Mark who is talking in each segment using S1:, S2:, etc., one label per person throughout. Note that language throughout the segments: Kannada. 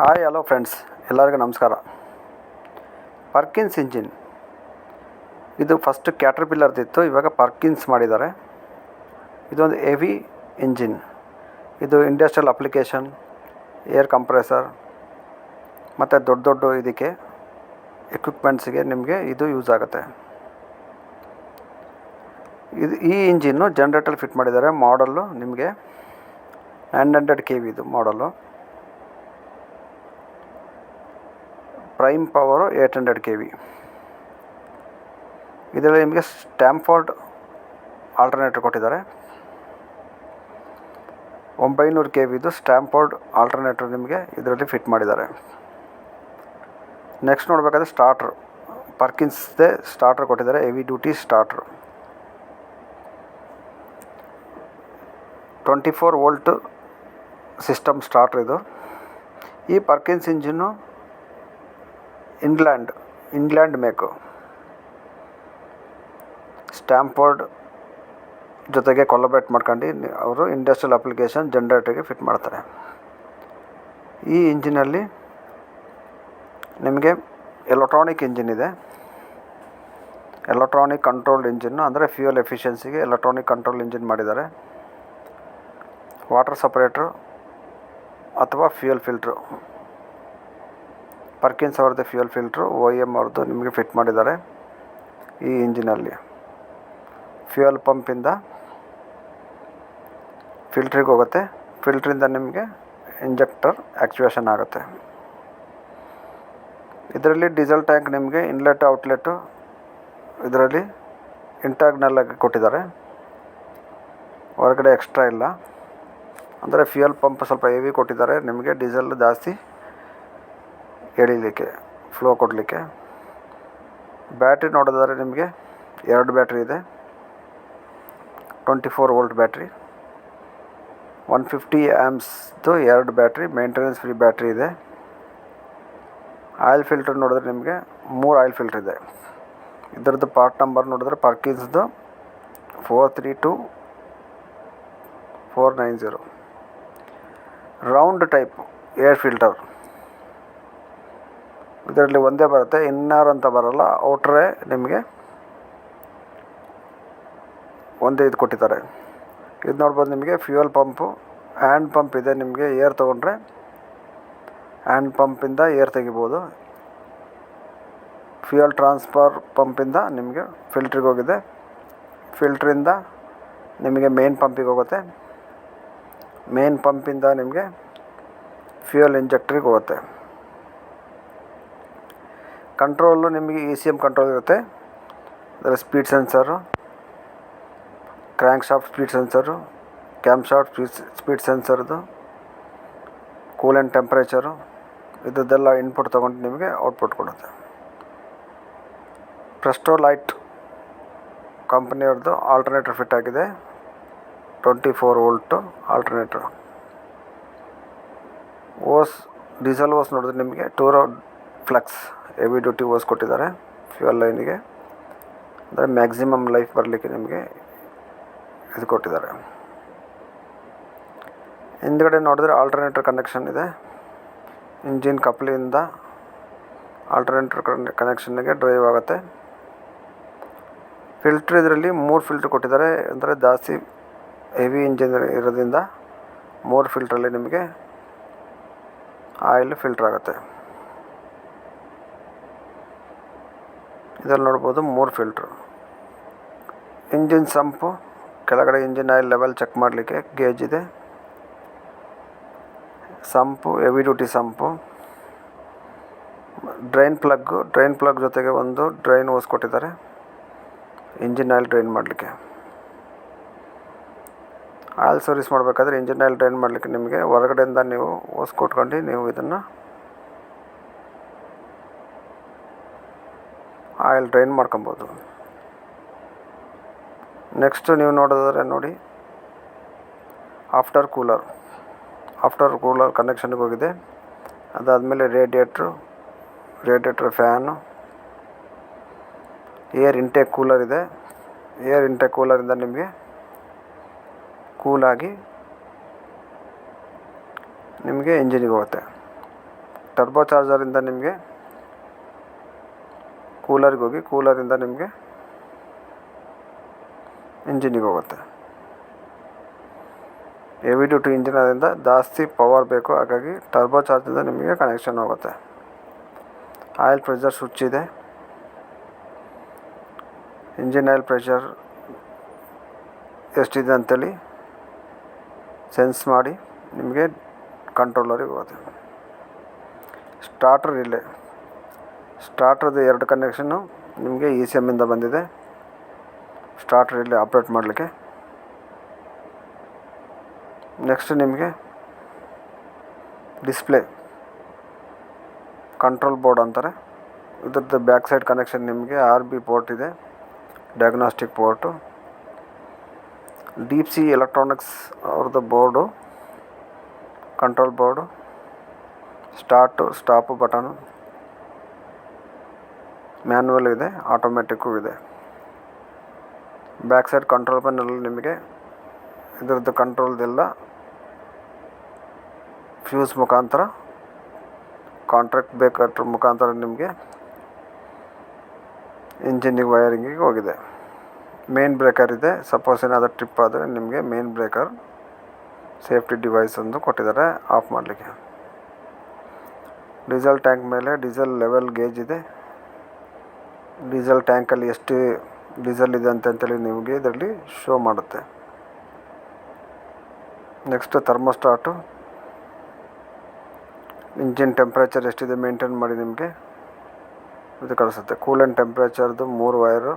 S1: ಹಾಯ್ ಹಲೋ ಫ್ರೆಂಡ್ಸ್ ಎಲ್ಲರಿಗೂ ನಮಸ್ಕಾರ. ಪರ್ಕಿನ್ಸ್ ಇಂಜಿನ್ ಇದು ಫಸ್ಟ್ ಕ್ಯಾಟ್ರಪಿಲ್ಲರ್ದಿತ್ತು ಇವಾಗ ಪರ್ಕಿನ್ಸ್ ಮಾಡಿದ್ದಾರೆ. ಇದೊಂದು ಹೆವಿ ಇಂಜಿನ್ ಇದು ಇಂಡಸ್ಟ್ರಿಯಲ್ ಅಪ್ಲಿಕೇಶನ್ ಏರ್ ಕಂಪ್ರೆಸರ್ ಮತ್ತು ದೊಡ್ಡ ದೊಡ್ಡ ಇದಕ್ಕೆ ಎಕ್ವಿಪ್ಮೆಂಟ್ಸಿಗೆ ನಿಮಗೆ ಇದು ಯೂಸ್ ಆಗುತ್ತೆ. ಇದು ಈ ಇಂಜಿನ್ನು ಜನ್ರೇಟರ್ ಫಿಟ್ ಮಾಡಿದ್ದಾರೆ ಮಾಡಲ್ಲು ನಿಮಗೆ ನೈನ್ ಹಂಡ್ರೆಡ್ ಕೆ ವಿ ಇದು ಮಾಡಲ್ಲು prime power eight hundred K V ಇದರಲ್ಲಿ ನಿಮಗೆ ಸ್ಟ್ಯಾಂಫೋರ್ಡ್ ಆಲ್ಟರ್ನೇಟರ್ ಕೊಟ್ಟಿದ್ದಾರೆ. ಒಂಬೈನೂರು ಕೆ ವಿದು ಸ್ಟ್ಯಾಂಫೋರ್ಡ್ ಆಲ್ಟರ್ನೇಟರ್ ನಿಮಗೆ ಇದರಲ್ಲಿ ಫಿಟ್ ಮಾಡಿದ್ದಾರೆ. ನೆಕ್ಸ್ಟ್ ನೋಡಬೇಕಾದ್ರೆ ಸ್ಟಾರ್ಟರ್ ಪರ್ಕಿನ್ಸ್ದೇ ಸ್ಟಾರ್ಟರ್ ಕೊಟ್ಟಿದ್ದಾರೆ heavy duty starter twenty four volt system starter ಇದು. ಈ Perkins engine England England make Stamford ಜೊತೆಗೆ ಕೊಲಬೇಟ್ ಮಾಡ್ಕೊಂಡು ಅವರು ಇಂಡಸ್ಟ್ರಿಯಲ್ ಅಪ್ಲಿಕೇಶನ್ ಜನ್ರೇಟರ್ಗೆ ಫಿಟ್ ಮಾಡ್ತಾರೆ. ಈ ಇಂಜಿನಲ್ಲಿ ನಿಮಗೆ ಎಲೆಕ್ಟ್ರಾನಿಕ್ ಇಂಜಿನ್ ಇದೆ. ಎಲೆಕ್ಟ್ರಾನಿಕ್ ಕಂಟ್ರೋಲ್ಡ್ ಇಂಜಿನ್ನು ಅಂದರೆ ಫ್ಯೂಯಲ್ ಎಫಿಷಿಯನ್ಸಿಗೆ ಎಲೆಕ್ಟ್ರಾನಿಕ್ ಕಂಟ್ರೋಲ್ ಇಂಜಿನ್ ಮಾಡಿದ್ದಾರೆ. ವಾಟರ್ ಸಪ್ರೇಟ್ರು ಅಥವಾ ಫ್ಯೂಯಲ್ ಫಿಲ್ಟ್ರು ಪರ್ಕಿನ್ಸ್ ಅವ್ರದ್ದು ಫ್ಯೂಯಲ್ ಫಿಲ್ಟ್ರು ಓ ಎಂ ಅವ್ರದ್ದು ನಿಮಗೆ ಫಿಟ್ ಮಾಡಿದ್ದಾರೆ ಈ ಇಂಜಿನಲ್ಲಿ ಫ್ಯೂಯಲ್ ಪಂಪಿಂದ ಫಿಲ್ಟ್ರಿಗೆ ಹೋಗುತ್ತೆ. ಫಿಲ್ಟ್ರಿಂದ ನಿಮಗೆ ಇಂಜೆಕ್ಟರ್ ಆ್ಯಕ್ಚುವೇಷನ್ ಆಗುತ್ತೆ. ಇದರಲ್ಲಿ ಡೀಸೆಲ್ ಟ್ಯಾಂಕ್ ನಿಮಗೆ ಇನ್ಲೆಟ್ ಔಟ್ಲೆಟು ಇದರಲ್ಲಿ ಇಂಟರ್ನಲ್ ಆಗಿ ಕೊಟ್ಟಿದ್ದಾರೆ. ಹೊರಗಡೆ ಎಕ್ಸ್ಟ್ರಾ ಇಲ್ಲ. ಅಂದರೆ ಫ್ಯೂಯಲ್ ಪಂಪ್ ಸ್ವಲ್ಪ ಹೆವಿ ಕೊಟ್ಟಿದ್ದಾರೆ. ನಿಮಗೆ ಡೀಸೆಲ್ ಜಾಸ್ತಿ ಎಳಿಲಿಕ್ಕೆ ಫ್ಲೋ ಕೊಡಲಿಕ್ಕೆ. ಬ್ಯಾಟ್ರಿ ನೋಡಿದರೆ ನಿಮಗೆ ಎರಡು ಬ್ಯಾಟ್ರಿ ಇದೆ. Twenty four volt battery one fifty ಆ್ಯಮ್ಸ್ದು ಎರಡು ಬ್ಯಾಟ್ರಿ ಮೇಂಟೆನೆನ್ಸ್ ಫ್ರೀ ಬ್ಯಾಟ್ರಿ ಇದೆ. ಆಯಿಲ್ ಫಿಲ್ಟರ್ ನೋಡಿದ್ರೆ ನಿಮಗೆ ಮೂರು ಆಯಿಲ್ ಫಿಲ್ಟರ್ ಇದೆ. ಇದರದ್ದು ಪಾರ್ಟ್ ನಂಬರ್ ನೋಡಿದ್ರೆ ಪರ್ಕಿನ್ಸ್ದು four three two four nine zero round type air filter ಇದರಲ್ಲಿ ಒಂದೇ ಬರುತ್ತೆ, ಇನ್ನರ್ ಅಂತ ಬರಲ್ಲ. ಔಟ್ರೇ ನಿಮಗೆ ಒಂದೇ ಇದು ಕೊಟ್ಟಿದ್ದಾರೆ. ಇದು ನೋಡ್ಬೋದು ನಿಮಗೆ ಫ್ಯೂಯಲ್ ಪಂಪು, ಹ್ಯಾಂಡ್ ಪಂಪ್ ಇದೆ ನಿಮಗೆ, ಏರ್ ತೊಗೊಂಡ್ರೆ ಹ್ಯಾಂಡ್ ಪಂಪಿಂದ ಏರ್ ತೆಗಿಬೋದು. ಫ್ಯೂಯಲ್ ಟ್ರಾನ್ಸ್ಫರ್ ಪಂಪಿಂದ ನಿಮಗೆ ಫಿಲ್ಟ್ರಿಗೆ ಹೋಗಿದೆ. ಫಿಲ್ಟ್ರಿಂದ ನಿಮಗೆ ಮೇನ್ ಪಂಪಿಗೆ ಹೋಗುತ್ತೆ. ಮೇನ್ ಪಂಪಿಂದ ನಿಮಗೆ ಫ್ಯೂಯಲ್ ಇಂಜೆಕ್ಟ್ರಿಗೆ ಹೋಗುತ್ತೆ. ಕಂಟ್ರೋಲು ನಿಮಗೆ ಇ ಸಿ ಎಂ ಕಂಟ್ರೋಲ್ ಇರುತ್ತೆ. ಅದರ speed sensor, crank shaft speed sensor, cam shaft speed speed ಸೆನ್ಸರ್ದು, coolant temperature, ಇದ್ದದ್ದೆಲ್ಲ ಇನ್ಪುಟ್ ತೊಗೊಂಡು ನಿಮಗೆ ಔಟ್ಪುಟ್ ಕೊಡುತ್ತೆ. ಪ್ರೆಸ್ಟೋ ಲೈಟ್ ಕಂಪ್ನಿಯವ್ರದ್ದು ಆಲ್ಟರ್ನೇಟರ್ ಫಿಟ್ ಆಗಿದೆ. Twenty four volt alternator. Hose, diesel hose ನೋಡಿದ್ರೆ ನಿಮಗೆ ಟೂರೋ ಫ್ಲೆಕ್ಸ್ ಹೆವಿ ಡ್ಯೂಟಿ ಓಸ್ ಕೊಟ್ಟಿದ್ದಾರೆ ಫ್ಯೂಯಲ್ ಲೈನಿಗೆ ಅಂದರೆ ಮ್ಯಾಕ್ಸಿಮಮ್ ಲೈಫ್ ಬರಲಿಕ್ಕೆ ನಿಮಗೆ ಇದು ಕೊಟ್ಟಿದ್ದಾರೆ. ಹಿಂದ್ಗಡೆ ನೋಡಿದ್ರೆ ಆಲ್ಟರ್ನೇಟರ್ ಕನೆಕ್ಷನ್ ಇದೆ. ಇಂಜಿನ್ ಕಪ್ಲಿಂದ ಆಲ್ಟರ್ನೇಟರ್ ಕನೆಕ್ಷನ್ಗೆ ಡ್ರೈವ್ ಆಗುತ್ತೆ. ಫಿಲ್ಟ್ರ್ ಇದರಲ್ಲಿ ಮೂರು ಫಿಲ್ಟ್ರ್ ಕೊಟ್ಟಿದ್ದಾರೆ, ಅಂದರೆ ಜಾಸ್ತಿ ಹೆವಿ ಇಂಜಿನ್ ಇರೋದ್ರಿಂದ ಮೂರು ಫಿಲ್ಟ್ರಲ್ಲಿ ನಿಮಗೆ ಆಯಿಲ್ ಫಿಲ್ಟ್ರ್ ಆಗುತ್ತೆ. ಇದರಲ್ಲಿ ನೋಡ್ಬೋದು ಮೂರು ಫಿಲ್ಟ್ರು. ಇಂಜಿನ್ ಸಂಪು, ಕೆಳಗಡೆ ಇಂಜಿನ್ ಆಯಿಲ್ ಲೆವೆಲ್ ಚೆಕ್ ಮಾಡಲಿಕ್ಕೆ ಗೇಜ್ ಇದೆ. Sump, heavy duty sump. Drain plug drain plug ಜೊತೆಗೆ ಒಂದು ಡ್ರೈನ್ ಓಸ್ ಕೊಟ್ಟಿದ್ದಾರೆ ಇಂಜಿನ್ ಆಯಿಲ್ ಡ್ರೈನ್ ಮಾಡಲಿಕ್ಕೆ. ಆಯಿಲ್ ಸರ್ವಿಸ್ ಮಾಡಬೇಕಾದ್ರೆ ಇಂಜಿನ್ ಆಯಿಲ್ ಡ್ರೈನ್ ಮಾಡಲಿಕ್ಕೆ ನಿಮಗೆ ಹೊರಗಡೆಯಿಂದ ನೀವು ಓಸ್ ಕೊಟ್ಕೊಂಡು ನೀವು ಇದನ್ನು ಆಯಿಲ್ ಡ್ರೈನ್ ಮಾಡ್ಕೊಬೋದು. ನೆಕ್ಸ್ಟ್ ನೀವು ನೋಡೋದಾದರೆ ನೋಡಿ, ಆಫ್ಟರ್ ಕೂಲರ್. ಆಫ್ಟರ್ ಕೂಲರ್ ಕನೆಕ್ಷನ್ಗೆ ಹೋಗಿದೆ. ಅದಾದಮೇಲೆ radiator, radiator fan. Air intake cooler ಇದೆ. ಏರ್ ಇಂಟೇಕ್ ಕೂಲರಿಂದ ನಿಮಗೆ ಕೂಲಾಗಿ ನಿಮಗೆ ಇಂಜಿನಿಗೆ ಹೋಗುತ್ತೆ. ಟರ್ಬೋ ಚಾರ್ಜರಿಂದ ನಿಮಗೆ ಕೂಲರ್ಗೆ ಹೋಗಿ ಕೂಲರಿಂದ ನಿಮಗೆ ಇಂಜಿನಿಗೆ ಹೋಗುತ್ತೆ. ಹೆವಿ ಡ್ಯೂಟಿ ಇಂಜಿನ್ ಅದರಿಂದ ಜಾಸ್ತಿ ಪವರ್ ಬೇಕು, ಹಾಗಾಗಿ ಟರ್ಬೋ ಚಾರ್ಜಿಂದ ನಿಮಗೆ ಕನೆಕ್ಷನ್ ಹೋಗುತ್ತೆ. ಆಯಿಲ್ ಪ್ರೆಷರ್ ಸ್ವಿಚ್ ಇದೆ. ಇಂಜಿನ್ ಆಯಿಲ್ ಪ್ರೆಷರ್ ಎಷ್ಟಿದೆ ಅಂತೇಳಿ ಸೆನ್ಸ್ ಮಾಡಿ ನಿಮಗೆ ಕಂಟ್ರೋಲರಿಗೆ ಹೋಗುತ್ತೆ. ಸ್ಟಾರ್ಟರ್ ಇಲ್ಲೇ. ಸ್ಟಾರ್ಟ್ರದ್ದು ಎರಡು ಕನೆಕ್ಷನ್ನು ನಿಮಗೆ ಇ ಸಿ ಎಮ್ಮಿಂದ ಬಂದಿದೆ. ಸ್ಟಾರ್ಟರ್ ಇಲ್ಲಿ ಆಪ್ರೇಟ್ ಮಾಡಲಿಕ್ಕೆ. ನೆಕ್ಸ್ಟ್ ನಿಮಗೆ ಡಿಸ್ಪ್ಲೇ ಕಂಟ್ರೋಲ್ ಬೋರ್ಡ್ ಅಂತಾರೆ. ಇದ್ರದ್ದು ಬ್ಯಾಕ್ ಸೈಡ್ ಕನೆಕ್ಷನ್ ನಿಮಗೆ ಆರ್ ಬಿ ಪೋರ್ಟ್ ಇದೆ diagnostic port. Deep sea electronics ಅವ್ರದ್ದು board, control board, start, stop button. Manual ಇದೆ ಆಟೋಮೆಟಿಕ್ಕು ಇದೆ. ಬ್ಯಾಕ್ ಸೈಡ್ ಕಂಟ್ರೋಲ್ ಪ್ಯಾನಲ್ ನಿಮಗೆ ಇದರದ್ದು ಕಂಟ್ರೋಲ್ದೆಲ್ಲ ಫ್ಯೂಸ್ ಮುಖಾಂತರ, ಕಾಂಟ್ರಾಕ್ಟ್ ಬೇಕಾದ್ರ ಮುಖಾಂತರ ನಿಮಗೆ ಇಂಜಿನಿಗೆ ವೈರಿಂಗಿಗೆ ಹೋಗಿದೆ. ಮೇನ್ ಬ್ರೇಕರ್ ಇದೆ, ಸಪೋಸ್ ಏನಾದರೂ ಟ್ರಿಪ್ ಆದರೆ ನಿಮಗೆ ಮೇನ್ ಬ್ರೇಕರ್ ಸೇಫ್ಟಿ ಡಿವೈಸ್ ಒಂದು ಕೊಟ್ಟಿದ್ದಾರೆ ಆಫ್ ಮಾಡಲಿಕ್ಕೆ. ಡೀಸೆಲ್ ಟ್ಯಾಂಕ್ ಮೇಲೆ ಡೀಸೆಲ್ ಲೆವೆಲ್ ಗೇಜ್ ಇದೆ. ಡೀಸೆಲ್ ಟ್ಯಾಂಕಲ್ಲಿ ಎಷ್ಟು ಡೀಸೆಲ್ ಇದೆ ಅಂತಂತೇಳಿ ನಿಮಗೆ ಇದರಲ್ಲಿ ಶೋ ಮಾಡುತ್ತೆ. ನೆಕ್ಸ್ಟ್ ಥರ್ಮೋಸ್ಟಾಟು ಇಂಜಿನ್ ಟೆಂಪ್ರೇಚರ್ ಎಷ್ಟಿದೆ ಮೇಂಟೈನ್ ಮಾಡಿ ನಿಮಗೆ ಇದು ಕಳಿಸುತ್ತೆ. ಕೂಲೆಂಟ್ ಟೆಂಪ್ರೇಚರ್ದು ಮೂರು ವೈರು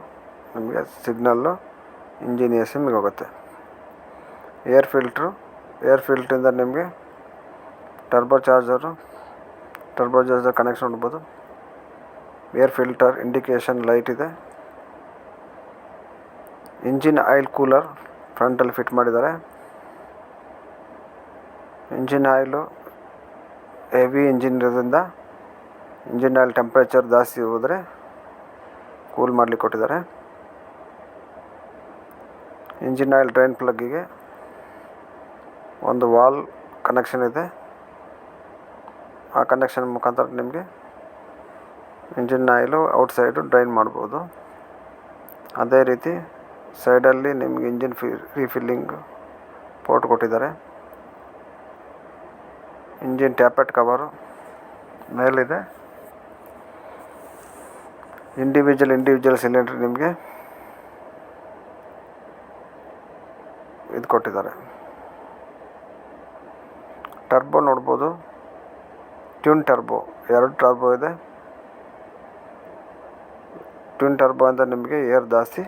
S1: ನಿಮಗೆ ಸಿಗ್ನಲ್ಲು ಇಂಜಿನ್ ಎ ಸಿಮ್ಗೆ ಹೋಗುತ್ತೆ. ಏರ್ ಫಿಲ್ಟ್ರು ಏರ್ ಫಿಲ್ಟ್ರಿಂದ ನಿಮಗೆ turbo charger turbo charger connection ನೋಡ್ಬೋದು. ಏರ್ ಫಿಲ್ಟರ್ ಇಂಡಿಕೇಷನ್ ಲೈಟ್ ಇದೆ. ಇಂಜಿನ್ ಆಯಿಲ್ ಕೂಲರ್ ಫ್ರಂಟಲ್ಲಿ ಫಿಟ್ ಮಾಡಿದ್ದಾರೆ. ಇಂಜಿನ್ ಆಯಿಲು ಹೆವಿ ಇಂಜಿನ್ ಇರೋದ್ರಿಂದ ಇಂಜಿನ್ ಆಯಿಲ್ ಟೆಂಪ್ರೇಚರ್ ಜಾಸ್ತಿ ಹೋದರೆ ಕೂಲ್ ಮಾಡಲಿಕ್ಕೆ ಕೊಟ್ಟಿದ್ದಾರೆ. ಇಂಜಿನ್ ಆಯಿಲ್ ಡ್ರೈನ್ ಪ್ಲಗ್ಗಿಗೆ ಒಂದು ವಾಲ್ ಕನೆಕ್ಷನ್ ಇದೆ. ಆ ಕನೆಕ್ಷನ್ ಮುಖಾಂತರ ನಿಮಗೆ ಇಂಜಿನ್ ಆಯಿಲು ಔಟ್ಸೈಡು ಡ್ರೈನ್ ಮಾಡ್ಬೋದು. ಅದೇ ರೀತಿ ಸೈಡಲ್ಲಿ ನಿಮ್ಗೆ ಇಂಜಿನ್ ಫಿ, ರೀಫಿಲ್ಲಿಂಗ್ ಪೋರ್ಟ್ ಕೊಟ್ಟಿದ್ದಾರೆ. ಇಂಜಿನ್ ಟ್ಯಾಪೆಟ್ ಕವರು ಮೇಲಿದೆ. ಇಂಡಿವಿಜುವಲ್ ಇಂಡಿವಿಜುವಲ್ ಸಿಲಿಂಡ್ರ್ ನಿಮಗೆ ಇದು ಕೊಟ್ಟಿದ್ದಾರೆ. ಟರ್ಬೋ ನೋಡ್ಬೋದು. ಟ್ಯೂನ್ ಟರ್ಬೋ, ಎರಡು ಟರ್ಬೋ ಇದೆ. ಟ್ವಿನ್ ಟರ್ಬೋ ಅಂತ ನಿಮಗೆ ಏರ್ ಜಾಸ್ತಿ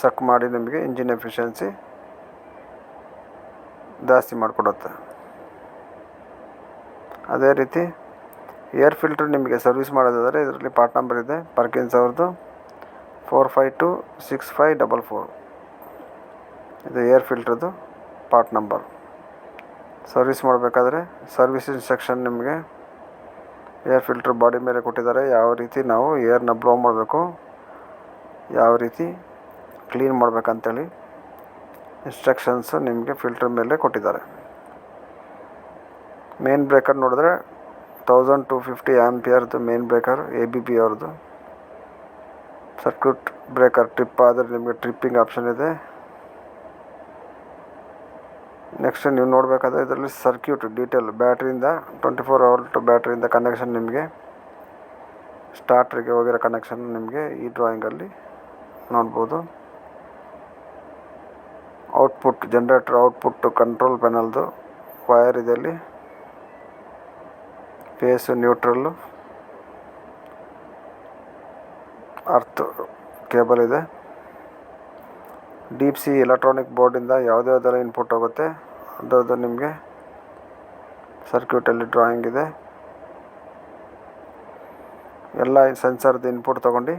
S1: ಸಕ್ ಮಾಡಿ ನಿಮಗೆ ಇಂಜಿನ್ ಎಫಿಷಿಯನ್ಸಿ ಜಾಸ್ತಿ ಮಾಡಿಕೊಡುತ್ತೆ. ಅದೇ ರೀತಿ ಏರ್ ಫಿಲ್ಟ್ರ್ ನಿಮಗೆ ಸರ್ವಿಸ್ ಮಾಡೋದಾದರೆ ಇದರಲ್ಲಿ ಪಾರ್ಟ್ ನಂಬರ್ ಇದೆ ಪರ್ಕಿನ್ಸ್ ಅವ್ರದ್ದು four five two six five double four ಇದು ಏರ್ ಫಿಲ್ಟ್ರದ್ದು ಪಾರ್ಟ್ ನಂಬರ್ ಸರ್ವಿಸ್ ಮಾಡಬೇಕಾದ್ರೆ ಸರ್ವಿಸ್ ಇನ್ಸ್ಟ್ರಕ್ಷನ್ ನಿಮಗೆ ಏರ್ ಫಿಲ್ಟ್ರ್ ಬಾಡಿ ಮೇಲೆ ಕೊಟ್ಟಿದ್ದಾರೆ. ಯಾವ ರೀತಿ ನಾವು ಏರ್ನ ಬ್ಲೋ ಮಾಡಬೇಕು, ಯಾವ ರೀತಿ ಕ್ಲೀನ್ ಮಾಡಬೇಕಂತೇಳಿ ಇನ್ಸ್ಟ್ರಕ್ಷನ್ಸ್ ನಿಮಗೆ ಫಿಲ್ಟರ್ ಮೇಲೆ ಕೊಟ್ಟಿದ್ದಾರೆ. ಮೇನ್ ಬ್ರೇಕರ್ ನೋಡಿದ್ರೆ thousand two fifty ಆ್ಯಂಪಿಯರ್ದು main breaker A B P ಅವ್ರದ್ದು. ಸರ್ಕ್ಯೂಟ್ ಬ್ರೇಕರ್ ಟ್ರಿಪ್ ಆದರೆ ನಿಮಗೆ ಟ್ರಿಪ್ಪಿಂಗ್ ಆಪ್ಷನ್ ಇದೆ. ನೆಕ್ಸ್ಟ್ ನೀವು ನೋಡಬೇಕಾದ್ರೆ ಇದರಲ್ಲಿ ಸರ್ಕ್ಯೂಟ್ ಡೀಟೇಲ್ ಬ್ಯಾಟ್ರಿಯಿಂದ ಟ್ವೆಂಟಿ ಫೋರ್ ಅವರ್ಟ್ ಬ್ಯಾಟ್ರಿಯಿಂದ ಕನೆಕ್ಷನ್ ನಿಮಗೆ ಸ್ಟಾರ್ಟ್ರಿಗೆ ಹೋಗಿರೋ ಕನೆಕ್ಷನ್ ನಿಮಗೆ ಈ ಡ್ರಾಯಿಂಗಲ್ಲಿ ನೋಡ್ಬೋದು. ಔಟ್ಪುಟ್ ಜನ್ರೇಟರ್ ಔಟ್ಪುಟ್ ಕಂಟ್ರೋಲ್ ಪ್ಯಾನಲ್ದು ವಯರ್ ಇದೆ ಅಲ್ಲಿ. ಫೇಸು ನ್ಯೂಟ್ರಲ್ಲು ಅರ್ತ್ ಕೇಬಲ್ ಇದೆ. ಡೀಪ್ ಸಿ ಎಲೆಕ್ಟ್ರಾನಿಕ್ ಬೋರ್ಡಿಂದ ಯಾವುದೇ ಯಾವುದೆಲ್ಲ ಇನ್ಪುಟ್ ಹೋಗುತ್ತೆ? ಅದರದ್ದು ನಿಮಗೆ ಸರ್ಕ್ಯೂಟಲ್ಲಿ ಡ್ರಾಯಿಂಗ್ ಇದೆ. ಎಲ್ಲ ಸೆನ್ಸರ್ದು ಇನ್ಪುಟ್ ತೊಗೊಂಡು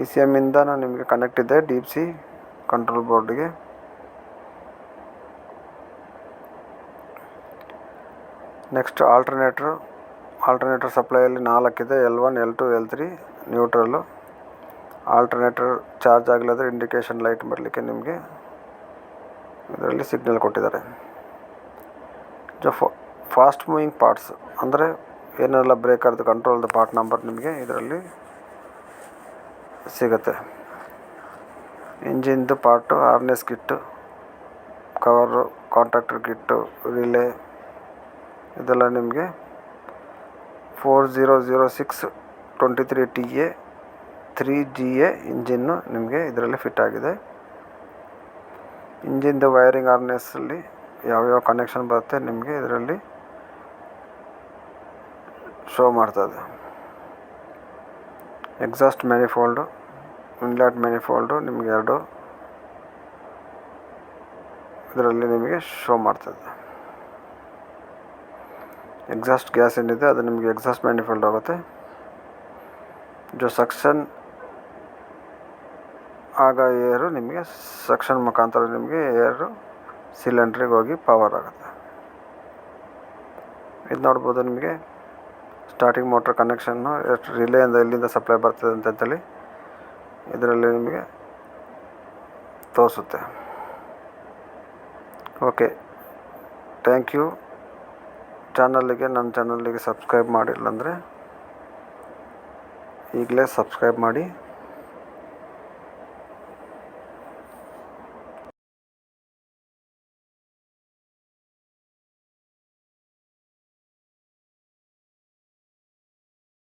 S1: ಇ ಸಿ ಎಮ್ಮಿಂದ ನಿಮಗೆ ಕನೆಕ್ಟ್ ಇದೆ ಡೀಪ್ ಸಿ ಕಂಟ್ರೋಲ್ ಬೋರ್ಡ್ಗೆ ನೆಕ್ಸ್ಟ್ ಆಲ್ಟರ್ನೇಟ್ರು ಆಲ್ಟರ್ನೇಟರ್ ಸಪ್ಲೈಯಲ್ಲಿ ನಾಲ್ಕಿದೆ L one L two L three neutral alternator charge ಆಗಲಾದ್ರೆ indication light ಬರಲಿಕ್ಕೆ ನಿಮಗೆ ಇದರಲ್ಲಿ ಸಿಗ್ನಲ್ ಕೊಟ್ಟಿದ್ದಾರೆ. ಜೊ ಫಾಸ್ಟ್ ಮೂವಿಂಗ್ ಪಾರ್ಟ್ಸ್ ಅಂದರೆ ಏನೆಲ್ಲ ಬ್ರೇಕರ್ದು ಕಂಟ್ರೋಲ್ದು ಪಾರ್ಟ್ ನಂಬರ್ ನಿಮಗೆ ಇದರಲ್ಲಿ ಸಿಗುತ್ತೆ. ಇಂಜಿನ್ದು part harness kit cover contractor kit relay ಇದೆಲ್ಲ ನಿಮಗೆ four zero zero six twenty three T A three G A engine ನಿಮಗೆ ಇದರಲ್ಲಿ ಫಿಟ್ ಆಗಿದೆ. ಇಂಜಿನ್ದು ವೈರಿಂಗ್ ಆರ್ನೆಸ್ಸಲ್ಲಿ ಯಾವ್ಯಾವ ಕನೆಕ್ಷನ್ ಬರುತ್ತೆ ನಿಮಗೆ ಇದರಲ್ಲಿ ಶೋ ಮಾಡ್ತದೆ. ಎಕ್ಸಾಸ್ಟ್ ಮ್ಯಾನಿಫೋಲ್ಡು ಇನ್ಲೆಟ್ ಮ್ಯಾನಿಫೋಲ್ಡು ನಿಮಗೆ ಎರಡು ಇದರಲ್ಲಿ ನಿಮಗೆ ಶೋ ಮಾಡ್ತದೆ. ಎಕ್ಸಾಸ್ಟ್ ಗ್ಯಾಸ್ ಏನಿದೆ ಅದು ನಿಮಗೆ ಎಕ್ಸಾಸ್ಟ್ ಮ್ಯಾನಿಫೋಲ್ಡ್ ಆಗುತ್ತೆ. ಜೋ ಸಕ್ಷನ್ ಆಗ ಏರು ನಿಮಗೆ ಸಕ್ಷನ್ ಮುಖಾಂತರ ನಿಮಗೆ ಏರು ಸಿಲಿಂಡ್ರಿಗೆ ಹೋಗಿ ಪವರ್ ಆಗುತ್ತೆ. ಇದು ನೋಡ್ಬೋದು ನಿಮಗೆ ಸ್ಟಾರ್ಟಿಂಗ್ ಮೋಟ್ರ್ ಕನೆಕ್ಷನ್ನು ಎಷ್ಟು ರಿಲೇಯಿಂದ ಎಲ್ಲಿಂದ ಸಪ್ಲೈ ಬರ್ತದೆ ಅಂತಂತೇಳಿ ಇದರಲ್ಲಿ ನಿಮಗೆ ತೋರಿಸುತ್ತೆ. ಓಕೆ ಥ್ಯಾಂಕ್ ಯು ಚಾನಲ್ಲಿಗೆ ನನ್ನ ಚಾನಲ್ಲಿಗೆ ಸಬ್ಸ್ಕ್ರೈಬ್ ಮಾಡಿಲ್ಲ ಅಂದರೆ ಈಗಲೇ ಸಬ್ಸ್ಕ್ರೈಬ್ ಮಾಡಿ.